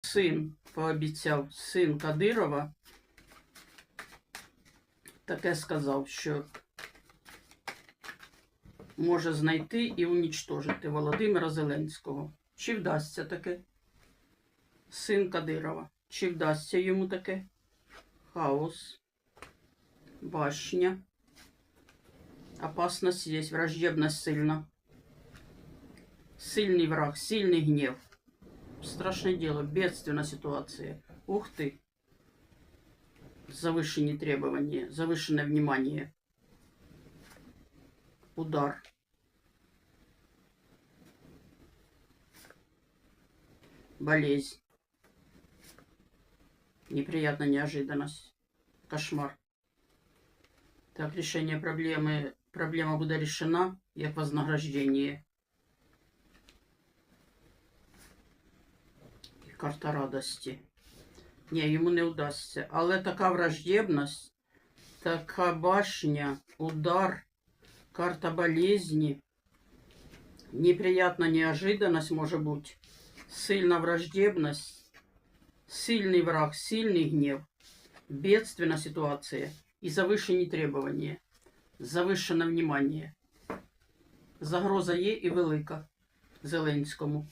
син пообіцяв, син Кадирова, таке сказав, що може знайти і унічтожити Володимира Зеленського. Чи вдасться таке? Син Кадирова. Чи вдасться йому таке? Хаос, башня. Опасность есть, враждебность сильна. Сильный враг, сильный гнев. Страшное дело, бедственная ситуация. Ух ты. Завышенные требования, завышенное внимание. Удар. Болезнь. Неприятная неожиданность. Кошмар. Так, решение проблемы. Проблема буде решена, як вознаграждение. І карта радості. Ні, йому не вдасться. Але така враждебність, така башня, удар, карта болезни, неприятна неожиданность може бути, сильна враждебність, сильний враг, сильний гнев, бедственна ситуація і завищені требування, завищене внимание. Загроза є і велика Зеленському.